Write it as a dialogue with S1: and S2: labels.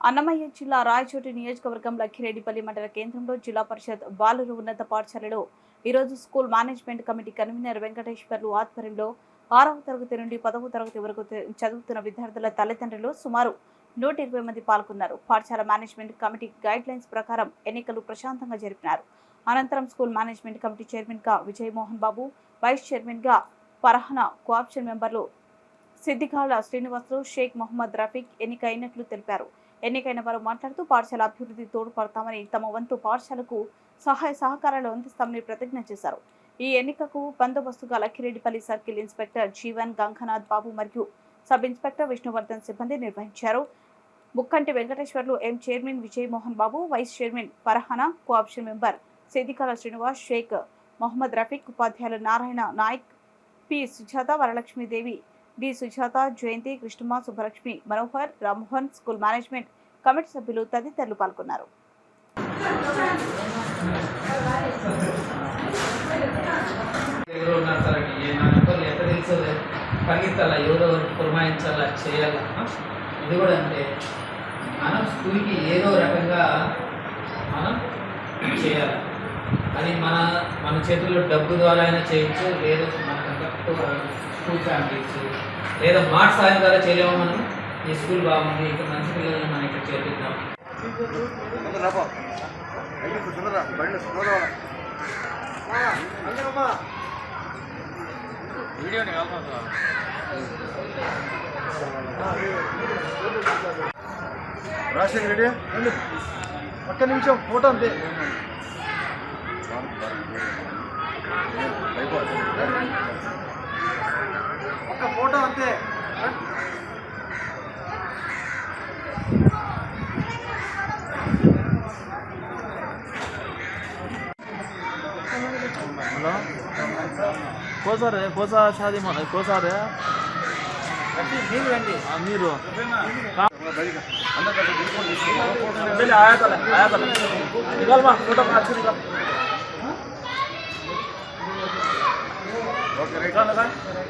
S1: అన్నమయ్య జిల్లా రాయచోటి నియోజకవర్గం లక్కిరెడ్డిపల్లి మండల కేంద్రంలో జిల్లా పరిషత్ బాలురు ఉన్నత పాఠశాలలో ఈరోజు school management committee convener Venkateswarlu ఆధ్వర్యంలో ఆరవ తరగతి నుండి పదవ తరగతి వరకు చదువుతున్న విద్యార్థుల తల్లిదండ్రులు సుమారు నూట ఇరవై మంది పాల్గొన్నారు. పాఠశాల మేనేజ్మెంట్ కమిటీ గైడ్ లైన్స్ ప్రకారం ఎన్నికలు ప్రశాంతంగా జరిపినారు. అనంతరం స్కూల్ మేనేజ్మెంట్ కమిటీ చైర్మన్గా విజయమోహన్ బాబు వైస్ చైర్మన్గా ఫర్హానా కోఆప్షన్ మెంబర్లు సిద్దిగాళ్ళ శ్రీనివాసులు షేక్ మొహమ్మద్ రఫీక్ ఎన్నికైనట్లు తెలిపారు. ఎన్నికైన వారు మాట్లాడుతూ పాఠశాల అభివృద్ధి తోడ్పడతామని తమ వంతు పాఠశాలకు సహాయ సహకారాలు అందిస్తామని ప్రతిజ్ఞ చేశారు. ఈ ఎన్నికకు బందోబస్తుగా లక్కిరెడ్డిపల్లి సర్కిల్ ఇన్స్పెక్టర్ జీవన్ గంగనాథ్ బాబు మరియు సబ్ ఇన్స్పెక్టర్ విష్ణువర్ధన్ సిబ్బంది నిర్వహించారు. Mukkanti Venkateswarlu M chairman Vijay Mohan Babu vice chairman Farhana co-option member Siddikala Srinivas Sheikh Mohammed Rafiq ఉపాధ్యాయులు Narayana Nayak P Sujatha Varalakshmidevi D Sujatha Jayanthi Krishnamma Subbalakshmi Manohar Rammohan school management committee సభ్యులు తదితరులు పాల్గొన్నారు.
S2: పరిగెత్తాలా ఎవరో పురమాయించాలా చేయాలా? ఇది కూడా అంతే. మనం స్కూల్కి ఏదో రకంగా మనం చేయాలి. అది మన మన చేతుల్లో డబ్బు ద్వారా అయినా చేయొచ్చు లేదో మనకంతా స్కూల్ ఫ్యామిలీస్ లేదా మాట సాయం ద్వారా చేయలేము మనం. ఈ స్కూల్ బాగుంది ఇక్కడ మంచి పిల్లల్ని మనం ఇక్కడ చేర్పిద్దాం.
S3: వీడియోని రాసింగ్ రెడీ. ఒక్క నిమిషం ఫోటో అంతే. ఒక్క ఫోటో అంతే.
S4: హలో. కోసారే కోసా షాదీ మన కోసారే?
S2: మీరు. రండి
S4: మీరు
S3: అందరు
S4: சார்